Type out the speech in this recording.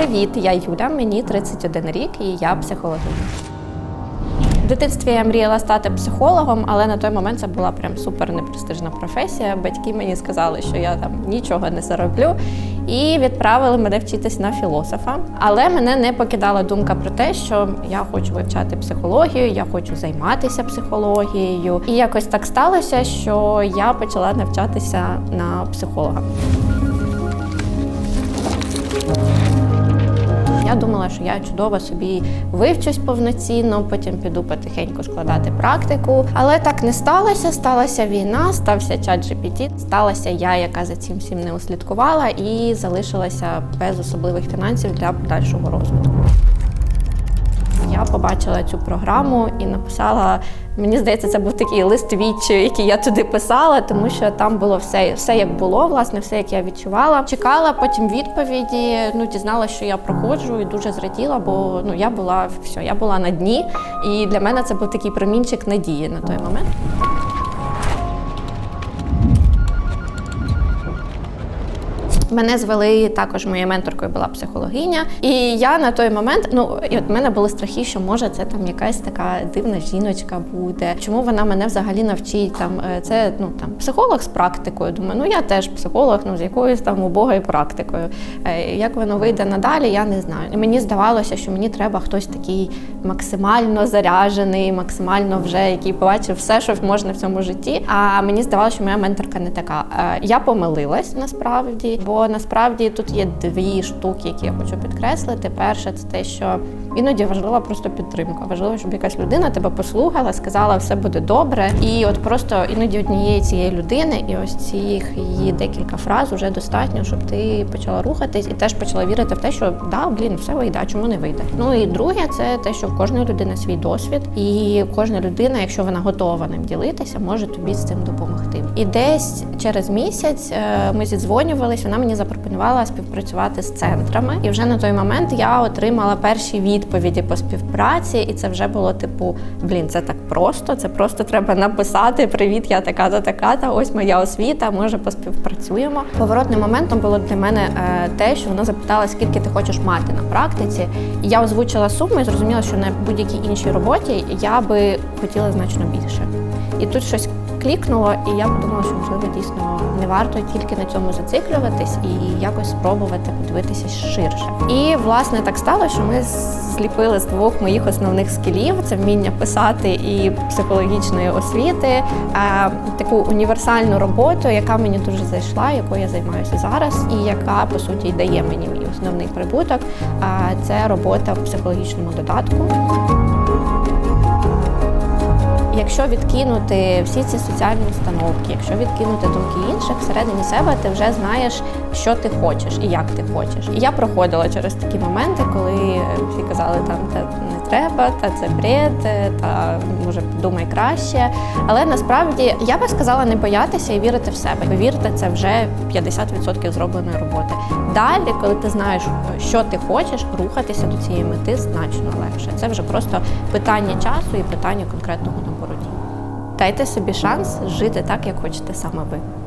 Привіт, я Юля, мені 31 рік і я психологиня. В дитинстві я мріяла стати психологом, але на той момент це була прям супер непрестижна професія. Батьки мені сказали, що я там нічого не зароблю, і відправили мене вчитись на філософа. Але мене не покидала думка про те, що я хочу вивчати психологію, я хочу займатися психологією. І якось так сталося, що я почала навчатися на психолога. Я думала, що я чудово собі вивчусь повноцінно, потім піду потихеньку складати практику. Але так не сталося. Сталася війна, стався чат GPT, сталася я, яка за цим всім не услідкувала, і залишилася без особливих фінансів для подальшого розвитку. Побачила цю програму і написала. Мені здається, це був такий лист віч, який я туди писала, тому що там було все, все як було, власне, все як я відчувала. Чекала потім відповіді. Ну дізналася, що я проходжу, і дуже зраділа, бо ну я була все, я була на дні, і для мене це був такий промінчик надії на той момент. Мене звели також моєю менторкою була психологиня. І я на той момент, ну і от мене були страхи, що може це там якась така дивна жіночка буде. Чому вона мене взагалі навчить? Там е, це ну там психолог з практикою. Думаю, ну я теж психолог, ну з якоюсь там убогою практикою. Е, Як воно вийде надалі, я не знаю. Мені здавалося, що мені треба хтось такий максимально заряжений, максимально вже який побачив все, що можна в цьому житті. А мені здавалося, що моя менторка не така. Е, Я помилилась насправді, бо насправді тут є дві штуки, які я хочу підкреслити. Перше, це те, що іноді важлива просто підтримка. Важливо, щоб якась людина тебе послухала, сказала, все буде добре. І от просто іноді однієї цієї людини, і ось цих її декілька фраз вже достатньо, щоб ти почала рухатись і теж почала вірити в те, що да, блін, все вийде, чому не вийде. Ну і друге, це те, що в кожної людини свій досвід, і кожна людина, якщо вона готова ним ділитися, може тобі з цим допомогти. І десь через місяць е, ми зідзвонювалися. Вона мені за запропонувала співпрацювати з центрами. І вже на той момент я отримала перші відповіді по співпраці, і це вже було типу: блін, це так просто. Це просто треба написати Привіт, я така та така. Та ось моя освіта. Може, поспівпрацюємо. Поворотним моментом було для мене е, те, що вона запитала, скільки ти хочеш мати на практиці. І я озвучила суму і зрозуміла, що на будь-якій іншій роботі я би хотіла значно більше. І тут щось клікнуло, і я подумала, що можливо дійсно не варто тільки на цьому зациклюватись і якось спробувати подивитися ширше. І власне так стало, що ми зліпили з двох моїх основних скілів: це вміння писати і психологічної освіти, таку універсальну роботу, яка мені дуже зайшла, якою я займаюся зараз, і яка по суті дає мені мій основний прибуток. Це робота в психологічному додатку. Якщо відкинути всі ці соціальні установки, якщо відкинути думки інших, всередині себе ти вже знаєш, що ти хочеш і як ти хочеш. І я проходила через такі моменти, коли всі казали, там та не треба, та це бред, та може думай краще. Але насправді я би сказала не боятися і вірити в себе. Повірте, це вже 50% зробленої роботи. Далі, коли ти знаєш, що ти хочеш, рухатися до цієї мети значно легше. Це вже просто питання часу і питання конкретного. Дайте собі шанс жити так, як хочете саме ви.